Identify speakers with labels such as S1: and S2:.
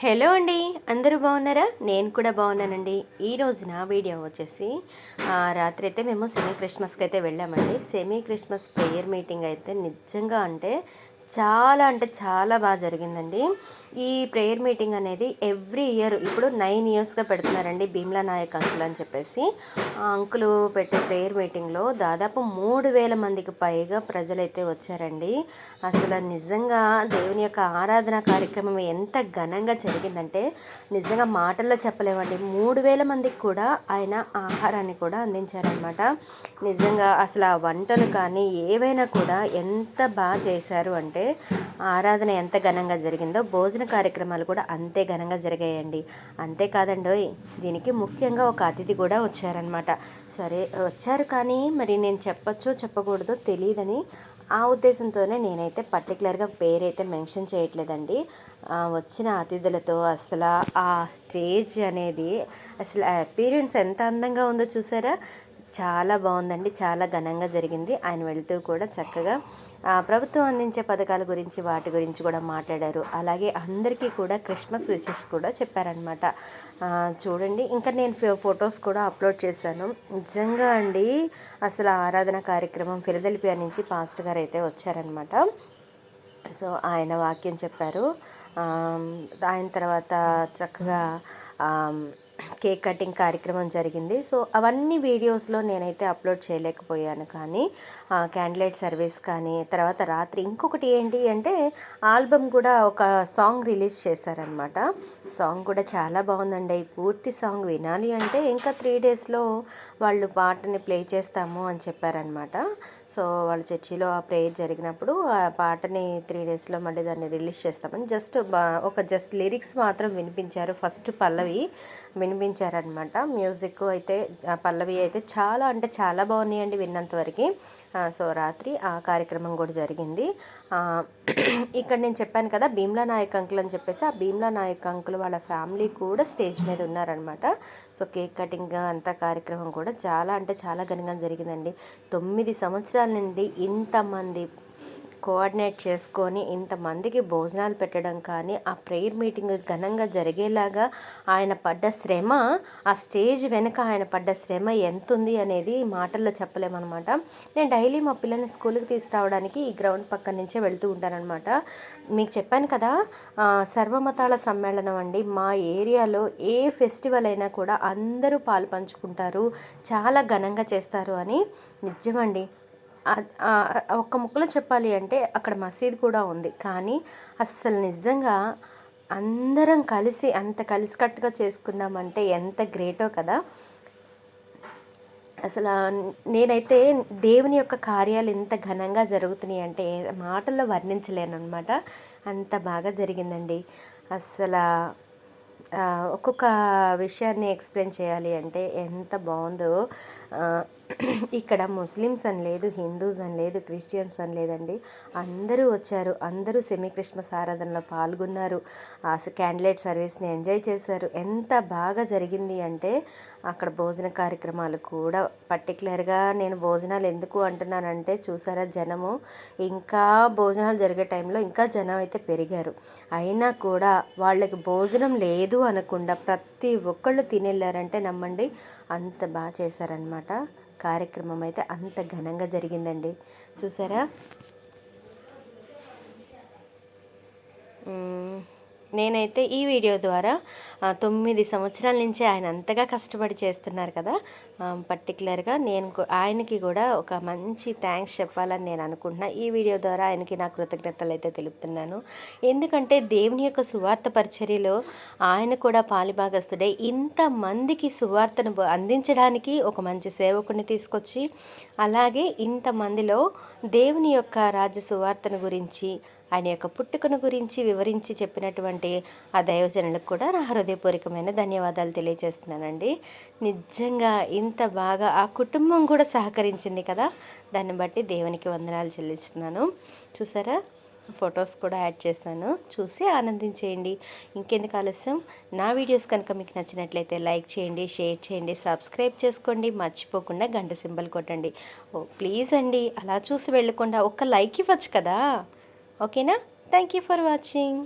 S1: Hello అండి అందరూ బాగున్నారా? నేను కూడా బాగున్నానండి. ఈ రోజు నా వీడియో వచ్చేసి రాత్రి అయితే మేము సెమీ క్రిస్మస్కి అయితే వెళ్ళామండి. సెమీ క్రిస్మస్ ప్రేయర్ మీటింగ్ అయితే నిజంగా అంటే చాలా అంటే చాలా బాగా జరిగిందండి. ఈ ప్రేయర్ మీటింగ్ అనేది ఎవ్రీ ఇయర్ ఇప్పుడు నైన్ ఇయర్స్గా పెడుతున్నారండి భీమ్లా నాయక్ అంకుల్ అని చెప్పేసి. ఆ అంకులు పెట్టే ప్రేయర్ మీటింగ్లో దాదాపు మూడు వేల మందికి పైగా ప్రజలైతే వచ్చారండి. అసలు నిజంగా దేవుని యొక్క ఆరాధన కార్యక్రమం ఎంత ఘనంగా జరిగిందంటే నిజంగా మాటల్లో చెప్పలేమండి. మూడు వేల మందికి కూడా ఆయన ఆహారాన్ని కూడా అందించారనమాట నిజంగా అసలు ఆ వంటలు కానీ ఏవైనా కూడా ఎంత బాగా చేశారు అంటే అంటే ఆరాధన ఎంత ఘనంగా జరిగిందో భోజన కార్యక్రమాలు కూడా అంతే ఘనంగా జరిగాయండి. అంతేకాదండి దీనికి ముఖ్యంగా ఒక అతిథి కూడా వచ్చారనమాట సరే వచ్చారు కానీ మరి నేను చెప్పచ్చో చెప్పకూడదో తెలియదని ఆ ఉద్దేశంతోనే నేనైతే పర్టికులర్గా పేరైతే మెన్షన్ చేయట్లేదండి. వచ్చిన అతిథులతో అసలు ఆ స్టేజ్ అనేది అసలు అపీరియన్స్ ఎంత అందంగా ఉందో చూసారా? చాలా బాగుందండి. చాలా ఘనంగా జరిగింది. ఆయన వెళుతూ కూడా చక్కగా ప్రభుత్వం అందించే పథకాల గురించి వాటి గురించి కూడా మాట్లాడారు. అలాగే అందరికీ కూడా క్రిస్మస్ విషెస్ కూడా చెప్పారనమాట చూడండి. ఇంకా నేను ఫొటోస్ కూడా అప్లోడ్ చేశాను. నిజంగా అండి అసలు ఆరాధన కార్యక్రమం ఫిలదెల్పియా నుంచి పాస్ట్ గారు అయితే వచ్చారనమాట సో ఆయన వాక్యం చెప్పారు. ఆయన తర్వాత చక్కగా కేక్ కటింగ్ కార్యక్రమం జరిగింది. సో అవన్నీ వీడియోస్లో నేనైతే అప్లోడ్ చేయలేకపోయాను. కానీ క్యాండిలైట్ సర్వీస్ కానీ తర్వాత రాత్రి ఇంకొకటి ఏంటి అంటే ఆల్బమ్ కూడా ఒక సాంగ్ రిలీజ్ చేశారనమాట సాంగ్ కూడా చాలా బాగుందండి. పూర్తి సాంగ్ వినాలి అంటే ఇంకా త్రీ డేస్లో వాళ్ళు పాటని ప్లే చేస్తాము అని చెప్పారనమాట సో వాళ్ళ చర్చిలో ఆ ప్రేయర్ జరిగినప్పుడు ఆ పాటని త్రీ డేస్లో మళ్ళీ దాన్ని రిలీజ్ చేస్తామని జస్ట్ ఒక జస్ట్ లిరిక్స్ మాత్రం వినిపించారు ఫస్ట్ పల్లవి. వినిపించారనమాట. మ్యూజిక్ అయితే పల్లవి అయితే చాలా అంటే చాలా బాగున్నాయండి విన్నంతవరకు. సో రాత్రి ఆ కార్యక్రమం కూడా జరిగింది. ఇక్కడ నేను చెప్పాను కదా భీమ్లా నాయక్ అంకుల్ అని చెప్పేసి ఆ భీమ్లా నాయక్ అంకుల్ వాళ్ళ ఫ్యామిలీ కూడా స్టేజ్ మీద ఉన్నారనమాట. సో కేక్ కటింగ్ అంత కార్యక్రమం కూడా చాలా అంటే చాలా ఘనంగా జరిగిందండి. తొమ్మిది సంవత్సరాల నుండి ఇంతమంది కోఆర్డినేట్ చేసుకొని ఇంతమందికి భోజనాలు పెట్టడం కానీ ఆ ప్రేయర్ మీటింగ్ ఘనంగా జరిగేలాగా ఆయన పడ్డ శ్రమ ఆ స్టేజ్ వెనుక ఆయన పడ్డ శ్రమ ఎంత ఉంది అనేది మాటల్లో చెప్పలేమన్నమాట. నేను డైలీ మా పిల్లల్ని స్కూల్కి తీసుకురావడానికి ఈ గ్రౌండ్ పక్క నుంచే వెళ్తూ ఉంటానన్నమాట. మీకు చెప్పాను కదా సర్వమతాల సమ్మేళనం అండి. మా ఏరియాలో ఏ ఫెస్టివల్ అయినా కూడా అందరూ పాలు పంచుకుంటారు చాలా ఘనంగా చేస్తారు అని. నిజమండి. ఒక్క ముక్కలో చెప్పాలి అంటే అక్కడ మసీద్ కూడా ఉంది. కానీ అస్సలు నిజంగా అందరం కలిసి అంత కలిసికట్టుగా చేసుకున్నామంటే ఎంత గ్రేటో కదా. అసలు నేనైతే దేవుని యొక్క కార్యాలు ఎంత ఘనంగా జరుగుతున్నాయి అంటే మాటల్లో వర్ణించలేనమాట అంత బాగా జరిగిందండి. అసలు ఒక్కొక్క విషయాన్ని ఎక్స్ప్లెయిన్ చేయాలి అంటే ఎంత బాగుందో. ఇక్కడ ముస్లిమ్స్ అని లేదు హిందూస్ అని లేదు క్రిస్టియన్స్ అని లేదండి. అందరూ వచ్చారు అందరూ సెమీ క్రిస్మస్ ఆరాధనలో పాల్గొన్నారు. ఆ క్యాండిలేట్ సర్వీస్ని ఎంజాయ్ చేశారు. ఎంత బాగా జరిగింది అంటే అక్కడ భోజన కార్యక్రమాలు కూడా పర్టికులర్గా నేను భోజనాలు ఎందుకు అంటున్నానంటే చూసారా జనము? ఇంకా భోజనాలు జరిగే టైంలో ఇంకా జనం అయితే పెరిగారు. అయినా కూడా వాళ్ళకి భోజనం లేదు అనకుండా ప్రతి ఒక్కళ్ళు తినేళ్ళారంటే నమ్మండి అంత బాగా చేశారనమాట కార్యక్రమం అయితే అంత ఘనంగా జరిగిందండి. చూసారా? నేనైతే ఈ వీడియో ద్వారా తొమ్మిది సంవత్సరాల నుంచి ఆయన అంతగా కష్టపడి చేస్తున్నారు కదా. పర్టికులర్గా నేను ఆయనకి కూడా ఒక మంచి థ్యాంక్స్ చెప్పాలని నేను అనుకుంటున్నా. ఈ వీడియో ద్వారా ఆయనకి నా కృతజ్ఞతలు అయితే తెలుపుతున్నాను. ఎందుకంటే దేవుని యొక్క సువార్త పరిచర్యలో ఆయన కూడా పాలిభాగస్తుడే ఇంతమందికి సువార్తను అందించడానికి ఒక మంచి సేవకుని తీసుకొచ్చి అలాగే ఇంతమందిలో దేవుని యొక్క రాజ్య సువార్తను గురించి ఆయన యొక్క పుట్టుకను గురించి వివరించి చెప్పినటువంటి ఆ దైవజనులకు కూడా నా హృదయపూర్వకమైన ధన్యవాదాలు తెలియజేస్తున్నానండి. నిజంగా ఇంత బాగా ఆ కుటుంబం కూడా సహకరించింది కదా? దాన్ని బట్టి దేవునికి వందనాలు చెల్లిస్తున్నాను. చూసారా? ఫొటోస్ కూడా యాడ్ చేస్తాను చూసి ఆనందించేయండి. ఇంకెందుకు ఆలస్యం? నా వీడియోస్ కనుక మీకు నచ్చినట్లయితే లైక్ చేయండి షేర్ చేయండి సబ్స్క్రైబ్ చేసుకోండి మర్చిపోకుండా గంట సింబల్ కొట్టండి. ఓ ప్లీజ్ అండి. అలా చూసి వెళ్ళకుండా ఒక్క లైక్ ఇవ్వచ్చు కదా? ఓకేనా? Thank you for watching